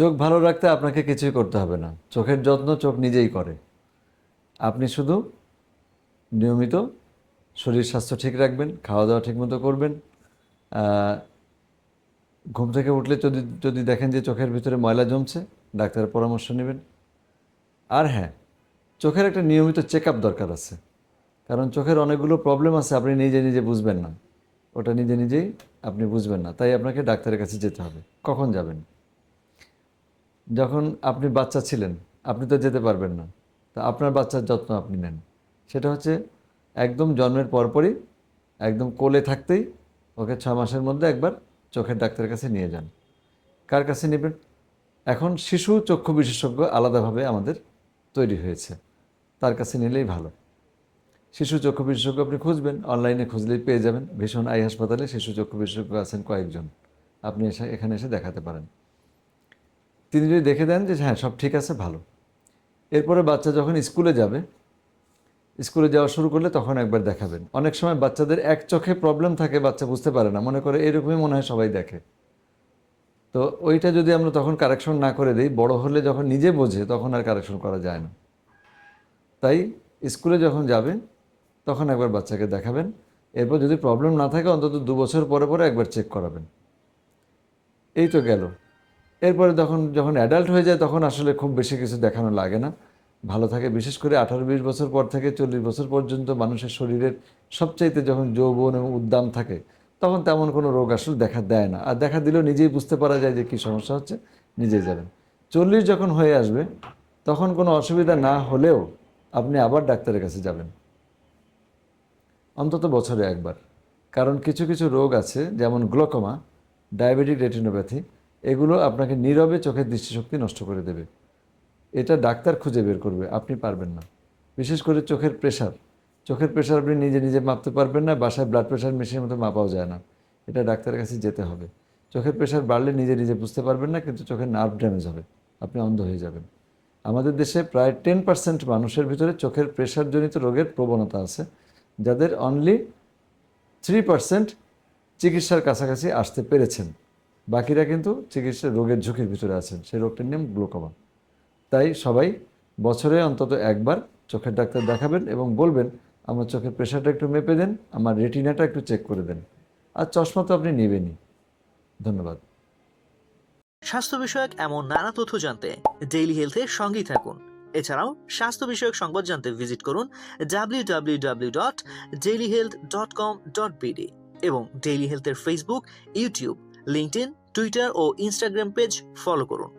চোখ ভালো রাখতে আপনাকে কিছুই করতে হবে না। চোখের যত্ন চোখ নিজেই করে। আপনি শুধু নিয়মিত শরীর স্বাস্থ্য ঠিক রাখবেন খাওয়া দাওয়া ঠিকমতো করবেন। ঘুম থেকে উঠলে যদি যদি দেখেন যে চোখের ভিতরে ময়লা জমছে, ডাক্তারের পরামর্শ নেবেন। আর হ্যাঁ চোখের একটা নিয়মিত চেক দরকার আছে। কারণ চোখের অনেকগুলো প্রবলেম আছে, আপনি নিজে নিজে বুঝবেন না। ওটা নিজে, নিজেই আপনি বুঝবেন না। তাই আপনাকে ডাক্তারের কাছে যেতে হবে। কখন যাবেন? যখন আপনি বাচ্চা ছিলেন, আপনি তো যেতে পারবেন না। তা আপনার বাচ্চার যত্ন আপনি নেন। সেটা হচ্ছে একদম জন্মের পরপরই একদম কোলে থাকতেই ওকে ছ মাসের মধ্যে একবার চোখের ডাক্তারের কাছে নিয়ে যান। কার কাছে নেবেন? এখন শিশু চক্ষু বিশেষজ্ঞ আলাদাভাবে আমাদের তৈরি হয়েছে। তার কাছে নিলেই ভালো। শিশু চক্ষু বিশেষজ্ঞ আপনি খুঁজবেন, অনলাইনে খুঁজলেই পেয়ে যাবেন। ভীষণ আই হাসপাতালে শিশু চক্ষু বিশেষজ্ঞ আছেন কয়েকজন। আপনি এসে, এখানে এসে দেখাতে পারেন। তিনি যদি দেখে দেন যে হ্যাঁ সব ঠিক আছে, ভালো। এরপরে বাচ্চা যখন স্কুলে যাবে, স্কুলে যাওয়া শুরু করলে তখন একবার দেখাবেন। অনেক সময় বাচ্চাদের এক চোখে প্রবলেম থাকে, বাচ্চা বুঝতে পারে না। মনে করে এরকমই মনে হয় সবাই দেখে। তো ওইটা যদি আমরা তখন কারেকশন না করে দিই, বড় হলে যখন নিজে বোঝে, তখন আর কারেকশন করা যায় না। তাই স্কুলে যখন যাবে তখন একবার বাচ্চাকে দেখাবেন। এরপর যদি প্রবলেম না থাকে, অন্তত দু বছর পরে পরে একবার চেক করাবেন। এই তো গেল। এরপরে তখন যখন অ্যাডাল্ট হয়ে যায়, তখন আসলে খুব বেশি কিছু দেখানো লাগে না। ভালো থাকে, বিশেষ করে আঠারো বিশ বছর পর থেকে চল্লিশ বছর পর্যন্ত মানুষের শরীরের সবচাইতে যখন যৌবন এবং উদ্দাম থাকে, তখন তেমন কোনো রোগ আসলে দেখা দেয় না। আর দেখা দিলেও নিজেই বুঝতে পারা যায় যে কী সমস্যা হচ্ছে, নিজেই যাবেন। চল্লিশ যখন হয়ে আসবে, তখন কোনো অসুবিধা না হলেও আপনি আবার ডাক্তারের কাছে যাবেন। অন্তত বছরে একবার। কারণ কিছু কিছু রোগ আছে, যেমন গ্লোকোমা ডায়াবেটিক রেটিনোপ্যাথি এগুলো আপনাকে নীরবে চোখের দৃষ্টিশক্তি নষ্ট করে দেবে। এটা ডাক্তার খুঁজে বের করবে, আপনি পারবেন না। বিশেষ করে চোখের প্রেশার চোখের প্রেশার আপনি নিজে নিজে মাপতে পারবেন না, বাসায় ব্লাড প্রেশার মেশিনের মতো মাপাও যায় না। এটা ডাক্তারের কাছে যেতে হবে। চোখের প্রেশার বাড়লে নিজে নিজে বুঝতে পারবেন না, কিন্তু চোখের নার্ভ ড্যামেজ হবে। আপনি অন্ধ হয়ে যাবেন। আমাদের দেশে প্রায় টেন পার্সেন্ট মানুষের ভিতরে চোখের প্রেশারজনিত রোগের প্রবণতা আছে, যাদের অনলি থ্রি পার্সেন্ট চিকিৎসার কাছাকাছি আসতে পেরেছেন। বাকিরা কিন্তু চিকিৎসা রোগের ঝুঁকির ভিতরে আছেন। সেই রোগটির নাম গ্লোকোমা। তাই সবাই বছরে অন্তত একবার চোখের ডাক্তার দেখাবেন এবং বলবেন, আমার চোখের প্রেশারটা একটু মেপে দেন, আমার রেটিনাটা একটু চেক করে দেন। আর চশমা তো আপনি নেবেনই। ধন্যবাদ। স্বাস্থ্য বিষয়ক এমন নানা তথ্য জানতে ডেইলি হেলথের সঙ্গেই থাকুন। এছাড়াও স্বাস্থ্য বিষয়ক সংবাদ জানতে ভিজিট করুন বিডি এবং ডেইলি হেলথের ফেসবুক ইউটিউব লিঙ্কডইন টুইটার ও ইনস্টাগ্রাম পেজ ফলো করুন।